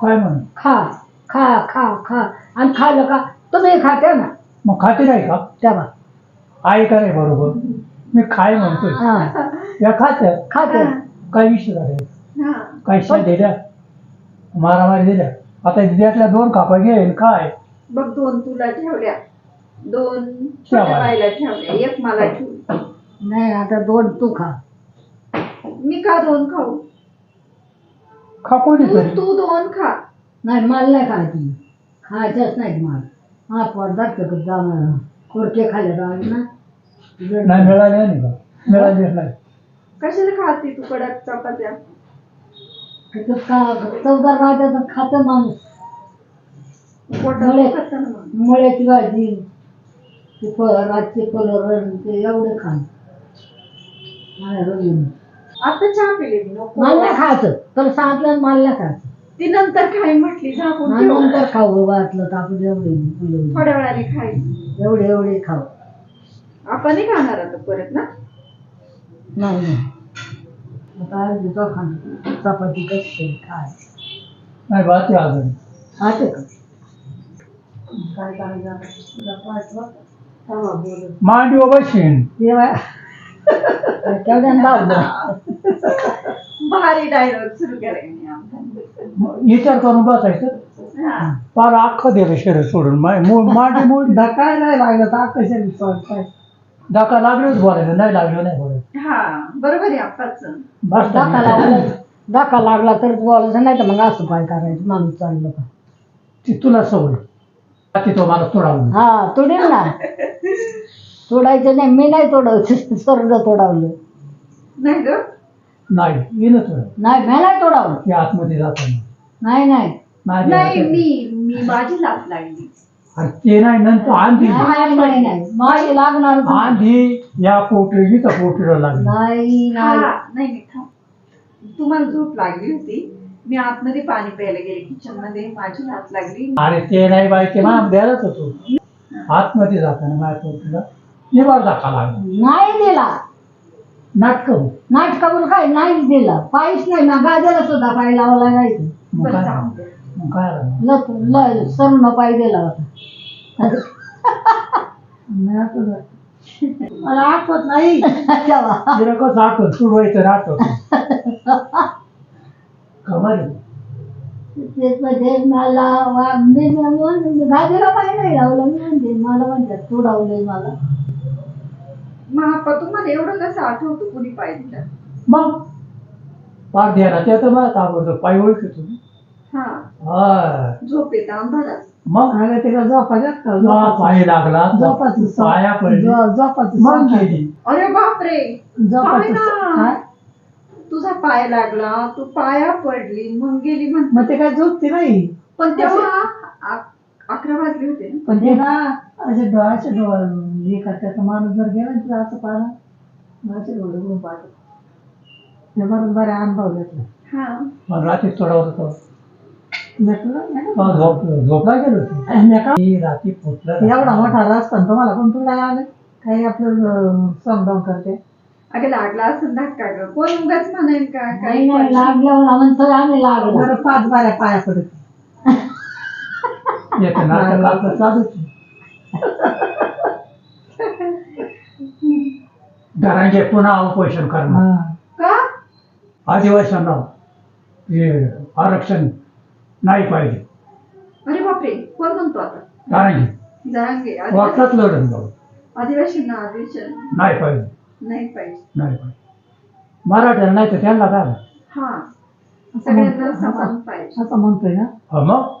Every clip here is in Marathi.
काय म्हणून खा खा खा खा. आणि खाल्लं का? तुम्ही खाते ना. मग खाते नाही का? तेव्हा आहे का नाही बरोबर? मी खाय म्हणतोय. हा. या खात्या. खाते काय विषय झाले. हा. काय शिवाय दिल्या? मारामारी दिल्या? आता दिल्यातल्या दोन कापा घे काय? बघ दोन तुला ठेवल्या. दोन ठेवा. छोट्या बाईला ठेवल्या. एक मला ठेवली नाही आता दोन तू खा. मी का दोन खाऊ? खा कोणी तू तरी. तू दोन खा. नाही मला नाही खायची. खायचंच नाही मला हा पडदार फेकत जा कुरके खाल्ले राहिले ना. नाही मिळाले नाही का? मिळाले नाही. कशाला खाते तू कडक चपात्या? का चौदा राजाचं खातं माणूस. पोटात मुळे. दुखत ना मग. मुळ्याची भाजी ते फ रातचे कलर ते एवढे खा नाही रवी. आता चहा पिले मी नको. मला नाही खायचं. तर सांगितलं मला नाही खायचं. ती नंतर खाई म्हटली झाकून आणि ठेव. नंतर खाऊ वाटलं तर आपण एवढे एवढे- थोड्या वेळाने खाई. एवढे एवढे खाऊ. आपण नाही खाणार आता परत ना? नाही नाही. आता आज दुधा खाणं चपाती कशी काय नाही बाकी अजून. खाते का? काय? तुला पाठवा. तेव्हा बोलू. मांडी बशीन. तेव्हा तेवढ्यानं लावलं भारी डायलॉग सुरू आमचा. विचार करून बसायचं. हा. फार अख्खं दिलं शरीर सोडून मा- मो- मांडी मोड धक्का नाही लागला तर कशा विश्वास काय? डाका लागलेच बोलायचं नाही लागलं नाही बोलायचं. हा बरोबर आहे आपाच. बस धक्का लागला धक्का लागला तरच बोलायचं नाही तर मग असं काय करायचं? माणूस चाललं का? ती तुला सवय. बाकी तो मला तोडावलं हा तोडेल ना. तोडायचं नाही मी नाही तोडावलं सर्व तोडावलं. नाही ग. नाही तुला नाही मी नाही तोडावलं. ते आतमध्ये जाताना. नाही नाही. नाही. मी मी माझी लाच लागली. अरे ते नाही नंतर आंधी. नाही नाही नाही. माझी लागणार आंधी या पोटरी तर पोटरीला लागली. नाही हा नाही. नाही नाही थांब. तुम्हाला झोप लागली होती. मी आतमध्ये पाणी प्यायला गेले. किचनमध्ये माझी लाच लागली. अरे ते नाही बाई ते मला द्यायलाच होतो. आतमध्ये जाताना माझ्या पोटरीला निवार दाखा लागला नाही दिला. नाटक. नाटकावर काय नाही दिला. पायच नाही. ना गाजर सुद्धा पाय लावला नाही मग काय जाऊ दे. मग काय झालं? ल ल सर्ण पाय दिला होता. मी आठवलं. मला आठवत नाही. तेव्हा. तिला कसं आठवत. सोडवायचं आठवत. कमाल आहे. तेच मला वा- मी पाय नाही लावलं. मी म्हणते मला म्हणतात तोडावलंय मला. महापा तुम्हाला एवढं कसं आठवतं कुणी पाय दिला मग पार द्यायला ते तर मला आवडतं पाय ओळखतो हा. हा झोप येत आम्हाला. मग? अगं तिला झोपायचं का हा, झोपायचं. पाय लागला. झोपायचं पाया पडली. झो- झोपायचं मग सांग. गेली. अरे बापरे. झोपायचं ना? तुझा पाय लागला. तू पाया पडली. मग गेली म्हण मग ते काय झोपते नाही पण तेव्हा अकरा वाजले होते ना. पण ते ना असे डोळ्याचे डोळे हे करतात. माणूस जर गेला ना तिला असं पाहिलं असे डोळे उघडून पाहतो. ते बरं बरे अनुभव घेतला हा. रात्री थोडावर होतो झोप झोपला गेलो होतो. मी रात्री एवढा मोठा रस्ता आणि तुम्हाला कोण तुला आलं? काही आपलं समजावून करते. अगं लागला असं धक्का ग. कोण उगाच म्हणेल का? नाही काही नाही. लागल्यावर आम्ही लागलो. बरं पाच बाऱ्या पाया पडत येतं नाटक आपलं चालूच. घरांचे पुन्हा उपोषण करणं का? आदिवासींना हे आरक्षण नाही पाहिजे. अरे बापरे कोण म्हणतो आता? घरांचे जरांगे आदिवासी- वाटतात लढत जाऊ. आदिवासींना आदिवासी नाही पाहिजे. नाही पाहिजे. नाही पाहिजे. मराठ्याला नाही तर त्यांना काय हा सगळ्यांना समान पाहिजे. असं म्हणतोय ना? हा मग?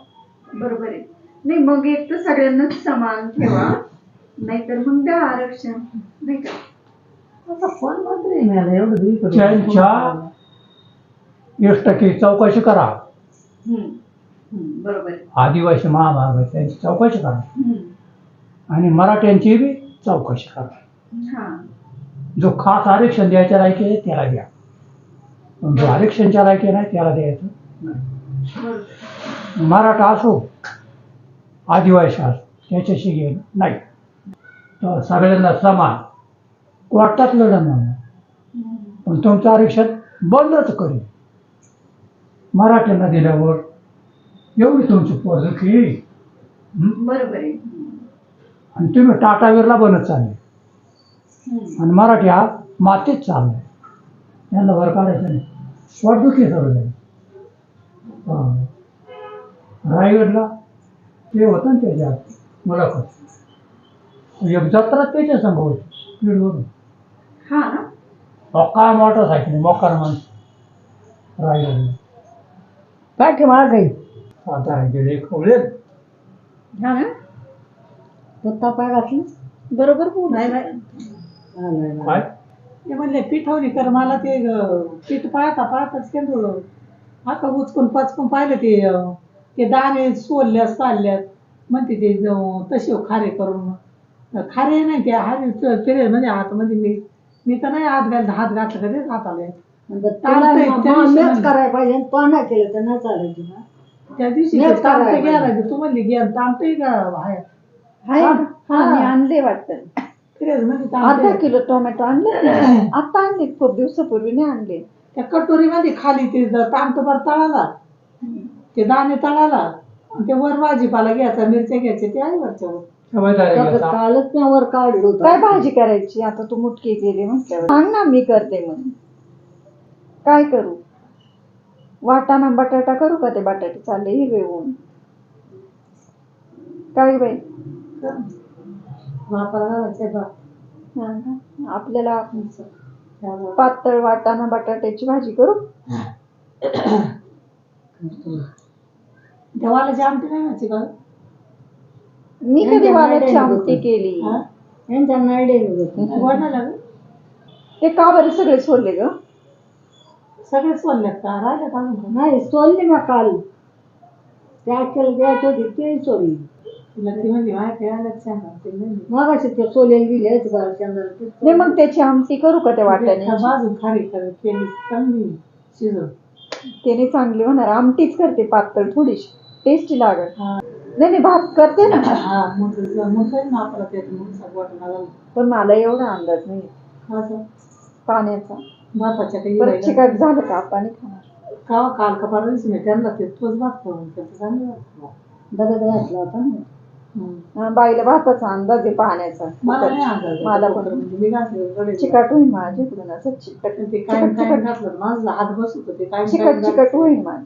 बरोबर आहे. नाही मग एक तर सगळ्यांनाच समान ठेवा. नाहीतर मग द्या आरक्षण. नाही का? असं कोण मंत्री मिळालं एवढं दूर करून? त्यांच्या टक्के चौकशी करा. हम्म. हम्म, बरोबर. आहे आदिवासी आहे, त्यांची चौकशी करा. हम्म. आणि मराठ्यांची बी चौकशी करा. हा. जो खास आरक्षण द्यायच्या लायकी आहे त्याला द्या. पण जो आरक्षणच्या लायकी नाही त्याला द्यायचं नाही. बरोबर. मराठा असो आदिवासी असो त्याच्याशी घे नाही. तर सगळ्यांना समान. कोर्टात लढणार हम्म. पण तुमचं आरक्षण बंदच करेल. मराठ्यांना दिल्यावर एवढी तुमची पोरदुखी? बरोबर आहे. आणि तुम्ही टाटावीरला बनत चालले. आणि मराठी हा मातीत चाललाय यांना वर काढायचं नाही. पोटदुखी सगळं जाईल. रायगडला ते होतं ना त्याच्या मुलाखत. एक जत्रा त्याच्या संघ होती बीडवरून हा ना. मोकार मोटरसायकल मोकार माणूस. रायगडला काय ठेवा काही आता गेले खवळे हा ना. तो तपाय घातली. बरोबर बोल. नाही नाही. काय? ते म्हणले पिठवली कर मला ते अं, पीठ पाहता पाहताच केलं आता उचकून पचकून पाहिलं ते अं, ते दाणे सोलल्यात चालल्यात. म्हणते ते ज- तसे खारे करून. खारे नाही ते हात फिरे म्हणजे हात म्हणजे मी मी तर नाही हात घाल हात घातलं कधीच ताणतंय, त्या दिवशी म्हणली. करायला पाहिजे तो नाही केलं तर नाही चालायची ना. त्या दिवशी मीच ते करायला म्हणली गे ताणतंय का बाहेर. हा, हा. हा. मी आणले वाटतं. म्हणजे अर्धा किलो टोमॅटो आणले. आता आणले खूप दिवसापूर्वी नाही आणले. त्या कटोरीमध्ये खाली ते तांत भर तळाला. ते दाणे तळाला. आणि ते वर भाजीपाला घ्यायचा मिरच्या घ्यायच्या ते आहे वरच्यावर. तर कालच मी वर काढलं होतं. काय भाजी करायची? आता तू मुटकी केली म्हटल्यावर. सांग ना मी करते मग काय करू? वाटाणा बटाटा करू का ते बटाटे चालले हिरवे होऊन. काय बाई? वापरायला बा. हा ना. आपल्याला पातळ वाटाणा बटाट्याची भाजी करू? वालाची आमटी नाही का मी कधी आमटी होतं. केली? यांच्या गं? ते का बरं सगळे सोडले ग? सगळे सोडल्यात का? अजून का? नाही सोडली ना काल. त्या केलं द्यायची होती ते सोडली. मग असे ते सोलेल गेले गाव नाही मग त्याची आमटी करू का त्या वाटाण्याची बाजून खारी केली चांगली शिजव त्याने चांगली होणार आमटीच करते पातळ थोडीशी. टेस्टी लागत हा. नाही नाही भात करते ना. हा मग मग काही ना आपला ते मग सगळं पण मला एवढा अंदाज नाही. असं पाण्याचा. भाताच्या काही परत राहिलं. चिकट झालं का? नाही खाणार. का काल का परवा दिवशी मी त्यांना ते तोच भात करून त्याचं चांगलं वाटलं. दगड घातला होता ना. हम्म. हा, बाईला भाताचा अंदाज आहे पाण्याचा. मला नाही अंदाज. मला पण. म्हणजे मी घातलं गडे चिकट होईल माझ्याकडून असं चिकट ते काय चिकट काय चिकट. घातलं माझा हात बसत होते. काय चिकट चिकट होईल माझी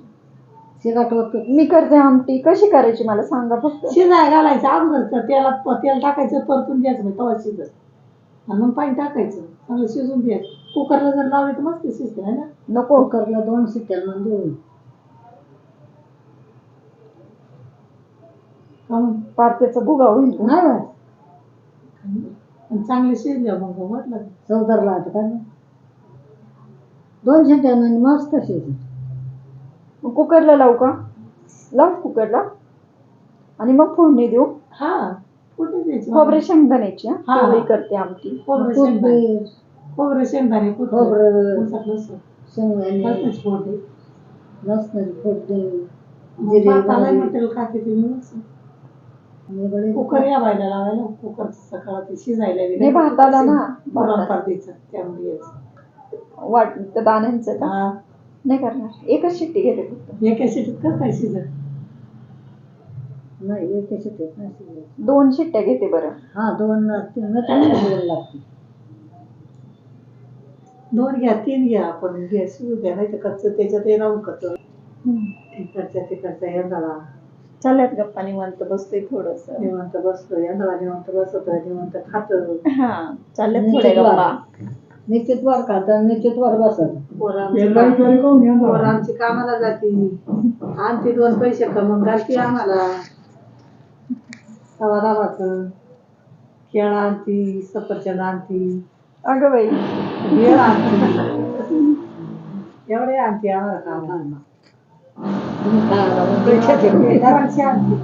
शिगाट मी करते आमटी. कशी करायची मला सांगा फक्त. शिजाय घालायचं अगोदर तर तेलात तेल टाकायचं परतून घ्यायचं म्हणजे तवा शिजत. आणि मग पाणी टाकायचं. चांगलं शिजून घ्यायचं. कुकरला जर लावले तर मस्त शिजते है ना? नको कुकरला दोन शिट्ट्या देऊन. मग? पात्याचा भुगा होईल का? नाही. चांगले शिजले मग म्हटलं चौदारला आता काय दोन शिट्ट्या मस्त शिजली. मग कुकरला लावू का? लाव कुकरला. आणि मग फोडणी देऊ. हा कुठे द्यायची. खोबरे शेंगदाण्याची हा? हा. करते आमटी. खोबरे शेंगदाणे. कोथिंबीर, खोबरे शेंगदाणे कुठं खोबरं. ऊसात लसूण शेंगदाणे. लसणाची फोडणी लसणाची फोडणी जिरे भाताला मोहरी, मटेरियल खाते तुम्ही मस्त. आणि गडे- कुकर या बायला लावायला. कुकर सकाळ ते शिजायला बी नाही, भाताला ना. पुरण पार द्यायचं त्यामध्ये यायचं. वाट त्या दाण्यांचं का? हा. नाही करणार एकच शिट्टी घेते फक्त एका शिटीत कसं काय शिजत नाही एका शिट्टीत नाही. दोन शिट्ट्या घेते बरं हा दोन तीन दोन लागते दोन घ्या तीन घ्या आपण घ्या शिजू द्या नाही तर कच्चं त्याच्यात हे राहून कच्च तिकडच्या तिकडच्या यंदाला चालत गप्पा निवांत बसतोय थोडस निवांत बसतो यंदाला निवांत बसत निवांत खात हा चालत निश्चित थोड्या. गप्पा निश्चित वर का निश्चित वर बसत पोर आमची कामाला जाती. आणते दोन पैसे कमवून घालते आम्हाला. तवा केळं आणती सफरचंद आणती. अगं बाई. आणती. एवढे आणते आम्हाला कामाला. दरांची आणते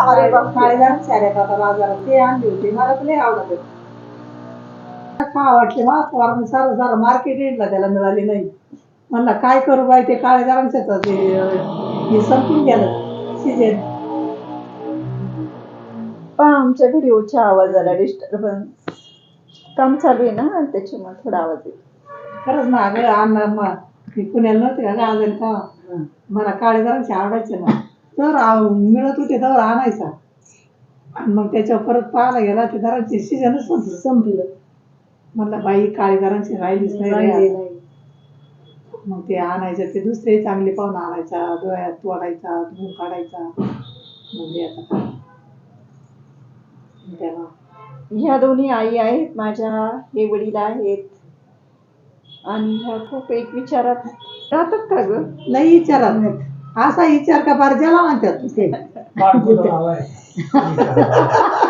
अरे बाप बाजारात ते आणली होती. मला नाही आवडत का वाटले मा पोरांनी सारं सारं मार्केट एंडला त्याला मिळाली नाही. म्हणलं काय करू बाई ते काळे दरांच्याच ते अं, हे संपून गेलं. सीजन. पण आमच्या व्हिडिओच्या आवाजाला डिस्टर्बन्स काम चालू आहे ना त्याच्यामुळे थोडा आवाज येतो खरंच ना अगं अण्णा मग मी पुण्याला नव्हते का? आजारी का मला काळे दरांचे आवडायचे ना. तर आव- मिळत होते तर आणायचा. आणि मग त्याच्यावर परत पाहायला गेला ते दरांचे सीजनच संपलं. म्हणलं बाई काळी दरांची राहिलीच नाही रे राहिले आता. नाही. मग ते आणायचं ते दुसरे चांगले पाहून आणायचा डोळ्यात तोडायचा धुवून काढायचा. म्हणजे आता काय? ह्या दोन्ही आई आहेत माझ्या हे वडील आहेत. आणि ह्या खूप एक विचारात राहतात का ग? लई विचारात असा विचार का फार ज्याला म्हणतात ते.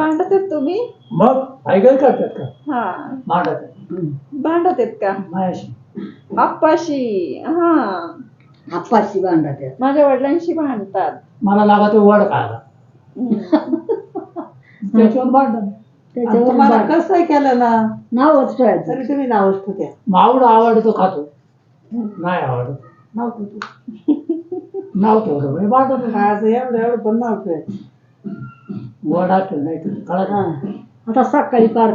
भांडत आहेत तुम्ही? मग ऐकायला करतात का? हा. मांडत भांडत आहेत का? मायाशी. आप्पाशी. हा. आपाशी बांधा त्या माझ्या वडिलांशी भांडतात. मला लागा तो वड खायला. हम्म. त्याच्यावर भांडण. आणि त्याच्यावर तुम्हाला. कसं केलं ना? नावच ठेवायचं. तरी तुम्ही नावच ठेवत्या मावड आवडतो खातो. नाही आवडत. नाव ठेवतो. नाव ठेवलं म्हणजे आज एवढं एवढं पण नाव ठेवायचं. वड. आता सकाळी पार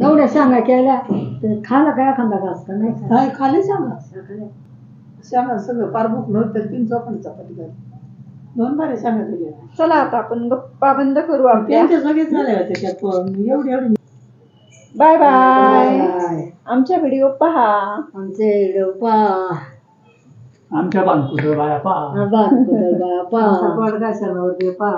एवढ्या सांगा केल्या तर खाला काय खांदा घास का नाही खाल्ला. काय खाली सांगा सकाळी. सांगा सगळं पार भूक नव्हतं तीन चौकांनी चपाती खाली दोन बारे सांगा दिले चला आता आपण गप्पा बंद करू आपल्या. त्यांच्या सगळेच झाले होते त्याच्यात पण एवढी एवढी. Bye bye. आमच्या व्हिडिओ पहा. आमचे पा आमच्या बांधकुट बाया पा बाप पा गोड घासावर पा